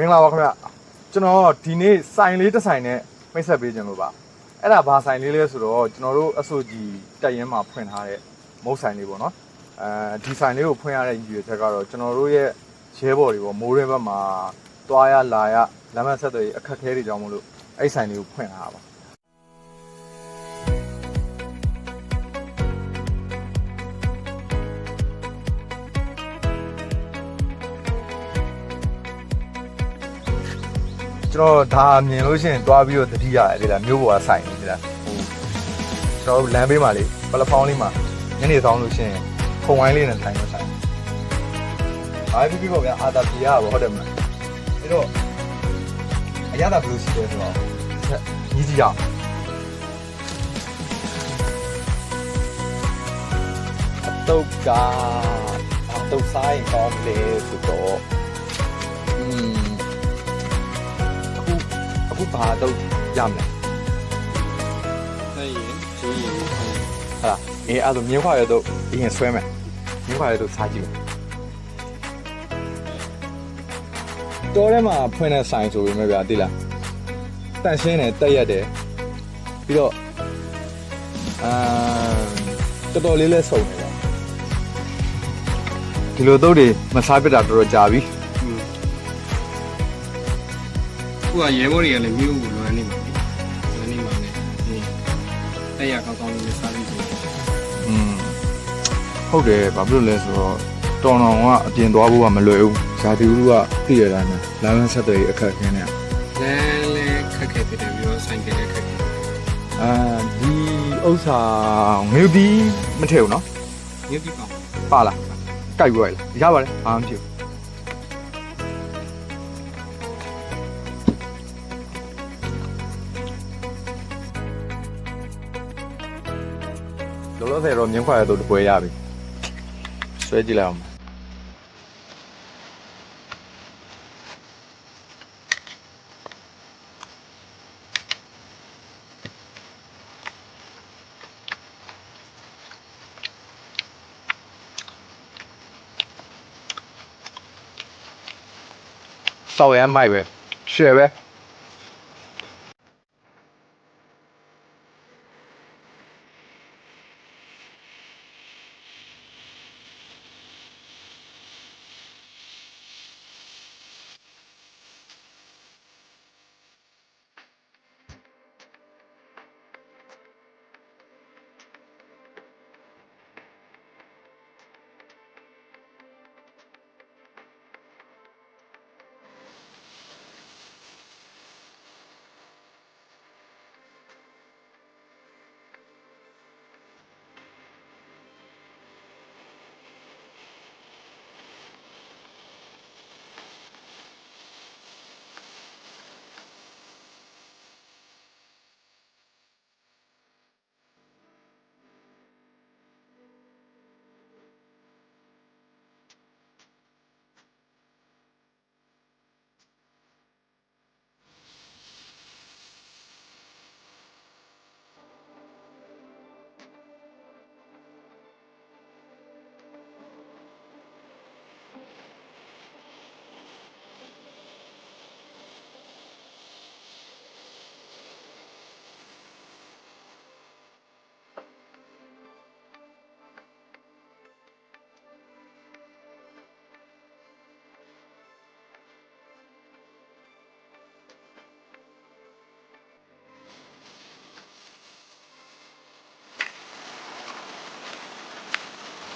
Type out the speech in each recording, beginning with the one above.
မင်္ဂလာပါခင်ဗျကျွန်တော်ဒီနေ့ဆိုင်လေးတစ်ဆိုင်နဲ့မိတ်ဆက်ပေးခြင်းလို့ပါအဲ့ဒါဘာဆိုင်လေးလဲဆိုတော့ကျွန်တော်တို့အဆိုကြီးတက်ရင်မှာဖွင့်ထားတဲ့မုတ်ဆိုင်လေးပေါ့နော်အဲဒီဆိုင်လေးကိုဖွင့်ရတဲ့ရည်ရွယ်ချက်ကတော့ကျွန်တော်တို့ရဲ့ရဲဘော်တွေပေါ့မိုးရင်းဘက်မှာတွားရလာရလမ်းမဆက်တွေအခက်အခဲတွေကြောင့်မလို့အဲ့ဆိုင်လေးကိုဖွင့်ထားတာပါ ကျွန်တော်ဒါမြင်လို့ရှိရင်တွားပြီးတော့တတိရတယ်ဒီလားမျိုးပေါ်ကဆိုင်နေဒီလားဟိုကျွန်တော်တို့လမ်းဘေးမှာလေပလက်ဖောင်းလေးမှာညနေဆောင်လို့ရှိရင်ခုံဝိုင်းလေးနဲ့ထိုင်လို့ဆိုင်အားပြီးပြီးပေါ့ဗျာအာတာပီယာပေါ့ဟုတ်တယ်မလားအဲ့တော့အရသာဘယ်လိုရှိလဲဆိုတော့ဆက်ကြီးကြီးအောင်အတုတ်ကအတုတ်ဆိုင်ကောင်းလေဆိုတော့อืมအခု အခုဘာအတုပ်ရမလဲဆိုင်ရင်ရိုးရင်ဆိုင်ဟာအေးအဲ့တော့မြင်းခွာရဲတော့အရင်ဆွဲမယ်မြင်းခွာရဲတော့စားကြည့်မယ်တော်ထဲမှာဖွင့်တဲ့ဆိုင်ဆိုပေမဲ့ဗျာတိလားတန့်ရှင်းတယ်တက်ရက်တယ်ပြီးတော့အာတော်တော်လေးလဲစုံတယ်ဒီလိုတော့တွေမစားပြတာတော်တော်ကြာပြီ ကရဲဘော်တွေကလည်းမြို့ကိုလွမ်းနေမှာလွမ်းနေမှာလေဒီတက်ရကောင်းကောင်းလေးစားပြီးဆိုอืมဟုတ်တယ်ဘာဖြစ်လို့လဲဆိုတော့တော်တော်ကအပြင်သွားဖို့ကမလွယ်ဘူးဇာတိဦးကသိရတာနဲ့လမ်းမဆက်တွေအခက်အခဲနဲ့လမ်းလည်းခက်ခဲဖြစ်တယ်ပြီးတော့ဆိုင်ကလည်းခက်ခဲအာဒီဥစ္စာငွေပြီးမထည့်ဘူးနော်မြို့ပြီးပါပါလားကြိုက်ပွဲလားရပါတယ်ဘာမှမဖြစ်ဘူး လောလောဆယ်တော့မြင်းခွာရတော့တပွဲရပြီဆွဲကြည့်လိုက်အောင်စောက်ရမ်းမိုက်ပဲရှယ်ပဲ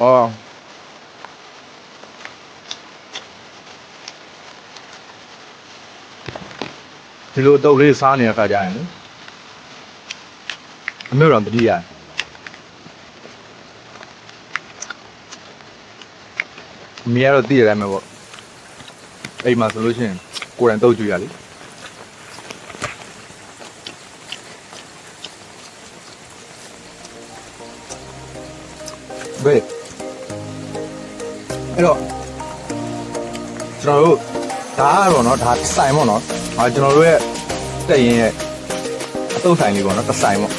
อ๋อဒီလိုအတုပ်လေးစားနေတဲ့ခါကြရင်လေအမျိုးတော်တတိယအမေကတော့တည်ရတယ်မယ်ပေါ့အိမ်မှာဆိုလို့ရှိရင်ကိုယ်တိုင်တုပ်ကြည့်ရလေဘယ် အဲ့တော့ကျွန်တော်တို့ဒါကတော့เนาะဒါဆိုင်ပေါ့เนาะအာကျွန်တော်တို့ရဲ့တက်ရင်ရဲ့အတုပ်ဆိုင်လေးပေါ့เนาะတစ်ဆိုင်ပေါ့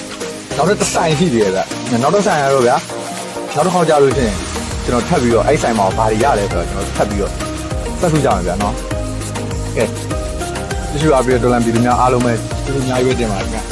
နောက်တစ်ဆိုင်ရှိသေးတယ်ဗျနောက်တစ်ဆိုင်ရတော့ဗျာနောက်တစ်ခေါက်ကြာလို့ရှိရင်ကျွန်တော်ထပ်ပြီးတော့အဲ့ဆိုင်မှာဘာတွေရလဲဆိုတော့ကျွန်တော်ထပ်ပြီးတော့ဆက်စုကြမယ်ဗျာเนาะ ကဲတ िश ူအပြည့်တော်လန်ပြည်သူများအားလုံးပဲကျေးဇူးအများကြီးပဲတင်ပါတယ်ခင်ဗျ